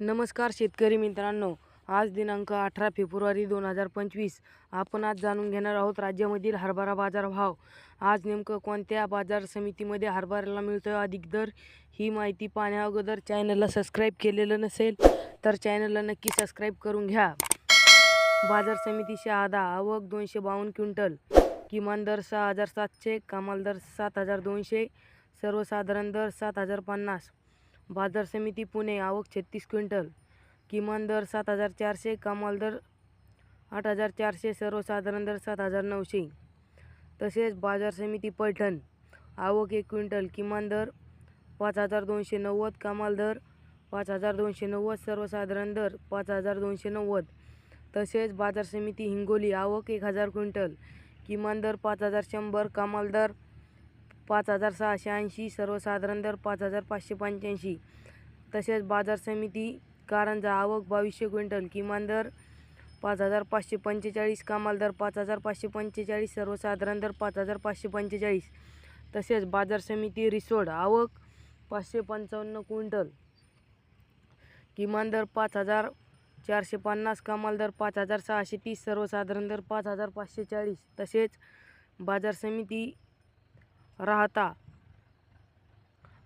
नमस्कार शेतकरी मित्रांनो. आज दिनांक अठरा फेब्रुवारी दोन हजार पंचवीस. आपण आज जाणून घेणार आहोत राज्यामधील हरभरा बाजार भाव आज नेमकं कोणत्या बाजार समितीमध्ये हरभऱ्याला मिळतोय अधिक दर? ही माहिती पाहण्याअगोदर चॅनलला सबस्क्राईब केलेलं नसेल तर चॅनलला नक्की सबस्क्राईब करून घ्या. बाजार समिती शहादा आवक दोनशे बावन्न क्विंटल. किमान दर सहा हजार सातशे कमाल दर सात हजार दोनशे सर्वसाधारण दर सात हजार पन्नास. बाजार समिती पुणे आवक छत्तीस क्विंटल. किमान दर सात हजार चारशे कमाल दर आठ हजार चारशे सर्वसाधारण दर सात हजार नऊशे. तसेच बाजार समिती पैठण आवक एक क्विंटल. किमान दर पाच हजार दोनशे नव्वद कमाल दर पाच हजार दोनशे नव्वद सर्वसाधारण दर पाच हजार दोनशे नव्वद. तसेच बाजार समिती हिंगोली आवक एक हजार क्विंटल. किमान दर पाच हजार शंभर कमाल दर पाच हजार सहाशे ऐंशी सर्वसाधारण दर पाच हजार पाचशे पंच्याऐंशी. तसेच बाजार समिती कारंजा आवक बावीसशे क्विंटल किमान दर पाच हजार पाचशे पंचेचाळीस कमाल दर पाच हजार पाचशे पंचेचाळीस सर्वसाधारण दर पाच हजार पाचशे पंचेचाळीस. तसेच बाजार समिती रिसोड आवक पाचशे पंचावन्न क्विंटल किमान दर पाच हजार चारशे पन्नास कमाल दर पाच हजार सहाशे तीस सर्वसाधारण दर पाच हजार पाचशे चाळीस. तसेच बाजार समिती राहता.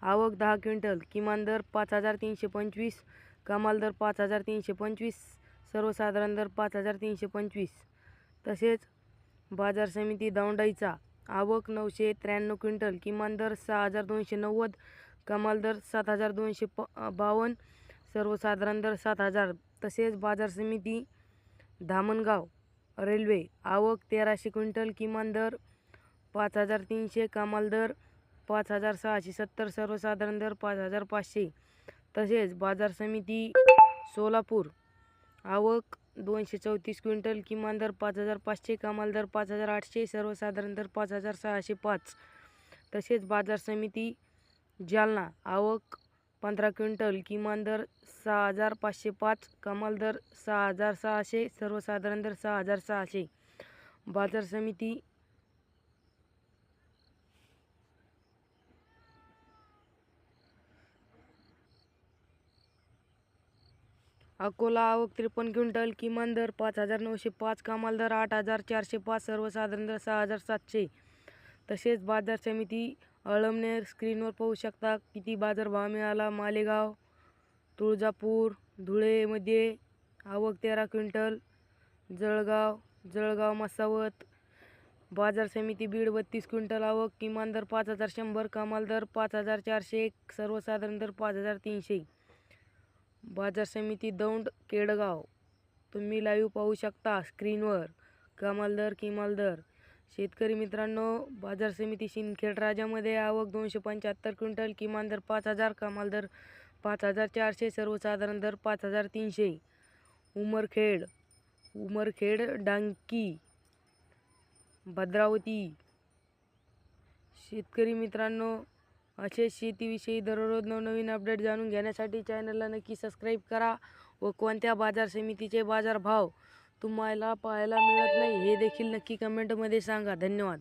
आवक दहा क्विंटल किमान दर पाच हजार तीनशे पंचवीस कमाल दर पाच हजार तीनशे पंचवीस सर्वसाधारण दर पाच हजार तीनशे पंचवीस. तसेच बाजार समिती दौंडाईचा आवक नऊशे त्र्याण्णव क्विंटल किमान दर सहा हजार दोनशे नव्वद कमाल दर सात हजार दोनशे प बावन्न सर्वसाधारण दर सात हजार. तसेच बाजार समिती धामणगाव रेल्वे आवक तेराशे क्विंटल किमान दर पाच हजार तीनशे कमाल दर पाच हजार सहाशे सत्तर सर्वसाधारण दर पाच हजार पाचशे. तसेच बाजार समिती सोलापूर. आवक दोनशे चौतीस क्विंटल किमान दर पाच हजार पाचशे कमाल दर पाच हजार आठशे सर्वसाधारण दर पाच हजार सहाशे पाच. तसेच बाजार समिती जालना. आवक पंधरा क्विंटल किमान दर सहा हजार पाचशे पाच कमाल दर सहा हजार सहाशे सर्वसाधारण दर सहा हजार सहाशे. बाजार समिती अकोला आवक त्रेपन्न क्विंटल किमान दर पाच हजार नऊशे पाच कमाल दर आठ हजार चारशे पाच सर्वसाधारण दर सहा हजार सातशे. तसेच बाजार समिती अळमनेर स्क्रीनवर पाहू शकता किती बाजारभाव मिळाला. मालेगाव तुळजापूर धुळेमध्ये आवक तेरा क्विंटल जळगाव जळगाव मसावत. बाजार समिती बीड बत्तीस क्विंटल आवक किमान दर पाच हजार शंभर कमाल दर पाच हजार चारशे एक सर्वसाधारण दर पाच हजार तीनशे. बाजार समिती दौंड केडगाव. तुम्ही लाईव्ह पाहू शकता स्क्रीनवर कमाल दर किमाल दर शेतकरी मित्रांनो बाजार समिती शिंदखेड राजामध्ये आवक दोनशे पंच्याहत्तर क्विंटल किमान दर पाच हजार कमाल दर पाच हजार चारशे सर्वसाधारण दर पाच हजार तीनशे. उमरखेड उमरखेड डांकी. भद्रावती. शेतकरी मित्रांनो असे शेतीविषयी दररोज नवनवीन अपडेट जाणून घेण्यासाठी चॅनलला नक्की सबस्क्राईब करा व कोणत्या बाजार समितीचे बाजारभाव तुम्हाला पाहायला मिळत नाही हे देखील नक्की कमेंटमध्ये सांगा. धन्यवाद.